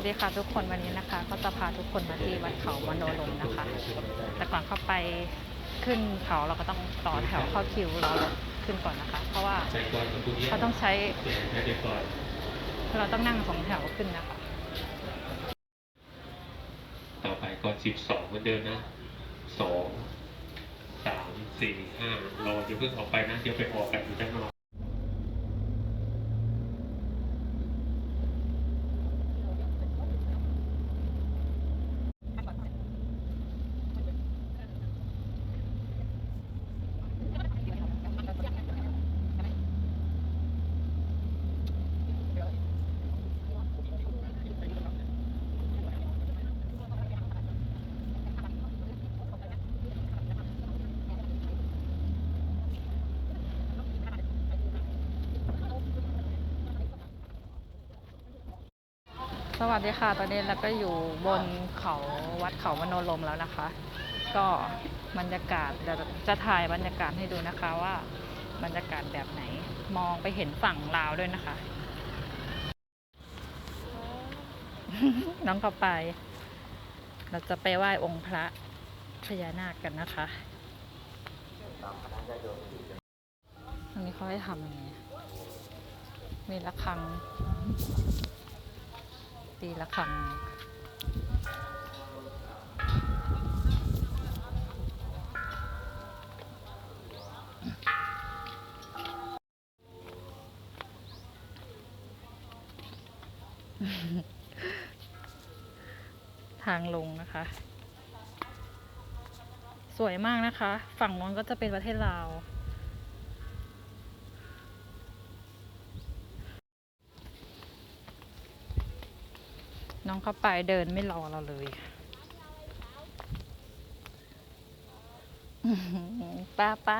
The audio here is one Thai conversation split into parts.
วัสดีค่ะทุกคนวันนี้นะคะ ก็จะพาทุกคนมาที่วัดเขามโนลมนะคะ แต่ก่อนเข้าไปขึ้นเขาเราก็ต้องต่อแถวเข้าคิวรอรถขึ้นก่อนนะคะ เพราะว่าเขาต้องใช้เราต้องนั่งสองแถวขึ้นนะคะ ต่อไปก่อนสิบสองเหมือนเดิมนะสองสามสี่ห้ารออย่าเพิ่งออกไปนะเดี๋ยวไปออกกันอยู่ด้านนอก สวัสดีค่ะตอนนี้เราก็อยู่บนเขาวัดเขามโนลมแล้วนะคะ ก็บรรยากาศเดี๋ยวจะถ่ายบรรยากาศให้ดูนะคะว่า บรรยากาศแบบไหนมองไปเห็นฝั่งลาวด้วยนะคะ น้องเข้าไป เราจะไปไหว้องค์พระพญานาคกันนะคะตรงนี้เขาให้ทำยังไงมีระฆัง ตีละครังทางลงนะคะ สวยมากนะคะ ฝั่งนู้นก็จะเป็นประเทศลาว น้องเข้าไปเดินไม่รอเราเลยป้าป้า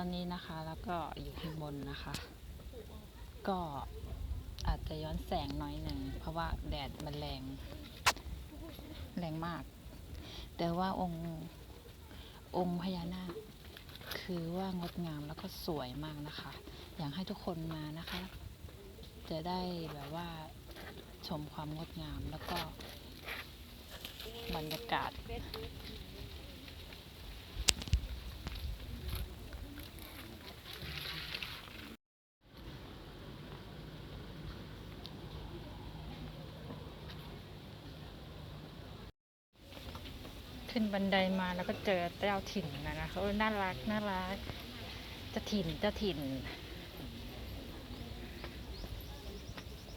ตอนนี้นะคะแล้วก็อยู่ข้างบนนะคะ ก็อาจจะย้อนแสงน้อยหนึ่ง เพราะว่าแดดมันแรง แรงมาก แต่ว่าองค์องค์พญานาคคือว่างดงามแล้วก็สวยมากนะคะ อยากให้ทุกคนมานะคะ จะได้แบบว่าชมความงดงามแล้วก็บรรยากาศ ขึ้นบันไดมาแล้วก็เจอเจ้าถิ่นนะนะเขาน่ารักน่ารักเจะถิ่นเจ้าถิ่น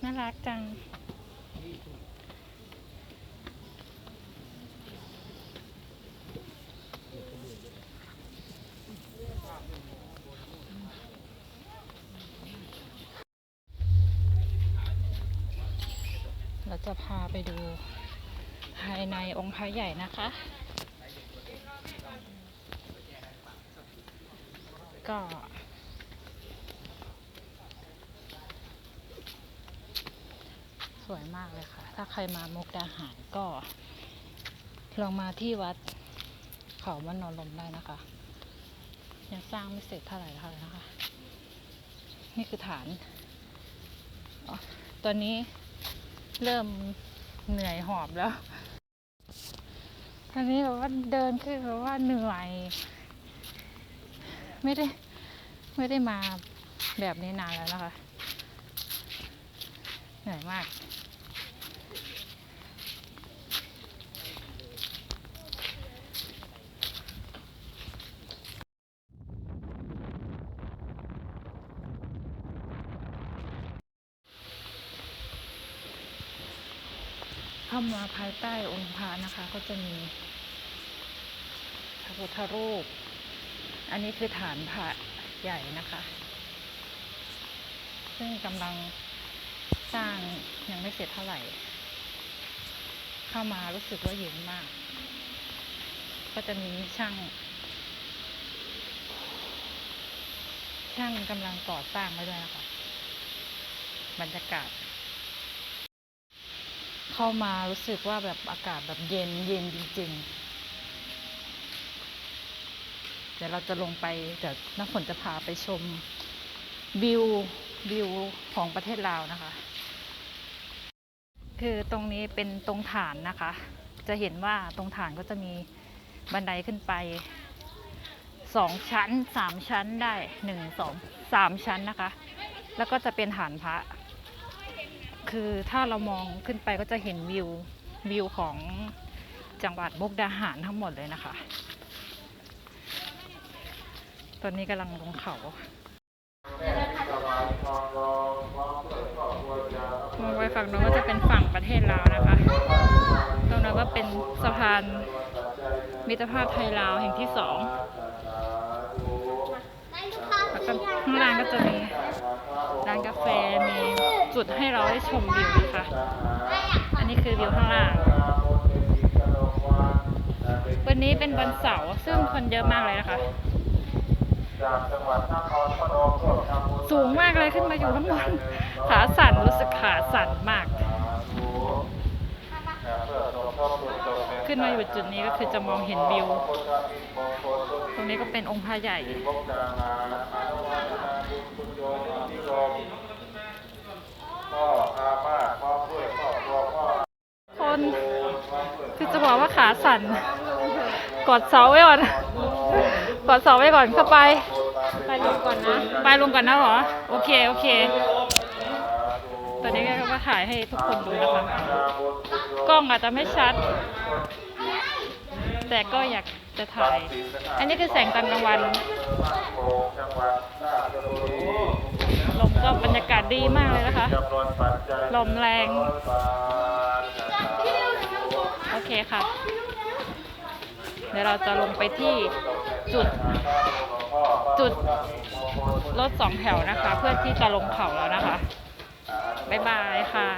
น่ารักจังเราจะพาไปดูภายในองค์พระใหญ่นะคะ ก็ สวยมากเลยค่ะ ถ้าใครมามุกดาหารก็ ลองมาที่วัดเขามโนอนลมได้นะคะ ยังสร้างไม่เสร็จเท่าไหร่เท่าไหร่นะคะ นี่คือฐานอตอนนี้เริ่มเหนื่อยหอบแล้ว ตอนนี้แบบว่าเดินคือแบบว่าเหนื่อย ไม่ได้ไม่ได้มาแบบนี้นานแล้วนะคะ เหนื่อยมาก เข้ามาภายใต้องค์พระนะคะ ก็จะมีพระพุทธรูป อันนี้คือฐานพระใหญ่นะคะ ซึ่งกำลังสร้างยังไม่เสร็จเท่าไหร่ เข้ามารู้สึกว่าเย็นมาก ก็จะมีช่าง ช่างกำลังก่อสร้างไว้ด้วยนะคะ บรรยากาศ เข้ามารู้สึกว่าแบบอากาศแบบเย็นเย็นจริง ๆ เดี๋ยวเราจะลงไปเดี๋ยวน้ำฝนจะพาไปชมวิววิวของประเทศลาวนะคะ คือตรงนี้เป็นตรงฐานนะคะ จะเห็นว่าตรงฐานก็จะมีบันไดขึ้นไปสองชั้นสามชั้นได้หนึ่งสองสามชั้นนะคะ แล้วก็จะเป็นฐานพระ คือถ้าเรามองขึ้นไปก็จะเห็นวิววิวของจังหวัดมุกดาหารทั้งหมดเลยนะคะ ตอนนี้กำลังลงเขามองไปฝั่งโน้นก็จะเป็นฝั่งประเทศลาวนะคะ ตรงนั้นก็เป็นสะพานมิตรภาพไทยลาวแห่งที่สองแล้วก็ข้างล่างก็จะมีร้านกาแฟมีจุดให้เราได้ชมวิวนะคะ อันนี้คือวิวข้างล่าง วันนี้เป็นวันเสาร์ซึ่งคนเยอะมากเลยนะคะ สูงมากเลยขึ้นมาอยู่ข้างบนขาสั่นรู้สึกขาสั่นมาก ขึ้นมาอยู่จุดนี้ก็คือจะมองเห็นวิว ตรงนี้ก็เป็นองค์พระใหญ่คนคือจะบอกว่าขาสั่นกดเสาไว้ก่อน กดเสาไว้ก่อนเข้าไป ไปลงก่อนนะ ไปลงก่อนนะหรอ โอเค โอเค ตอนนี้ก็ถ่ายให้ทุกคนดูนะคะ กล้องอาจจะไม่ชัด แต่ก็อยากจะถ่าย อันนี้คือแสงตอนกลางวัน ลมก็บรรยากาศดีมากเลยนะคะ ลมแรง โอเคค่ะ เดี๋ยวเราจะลงไปที่ จุด จุดรถสองแถวนะคะ เพื่อที่จะลงเขาแล้วนะคะ บ๊ายบายค่ะ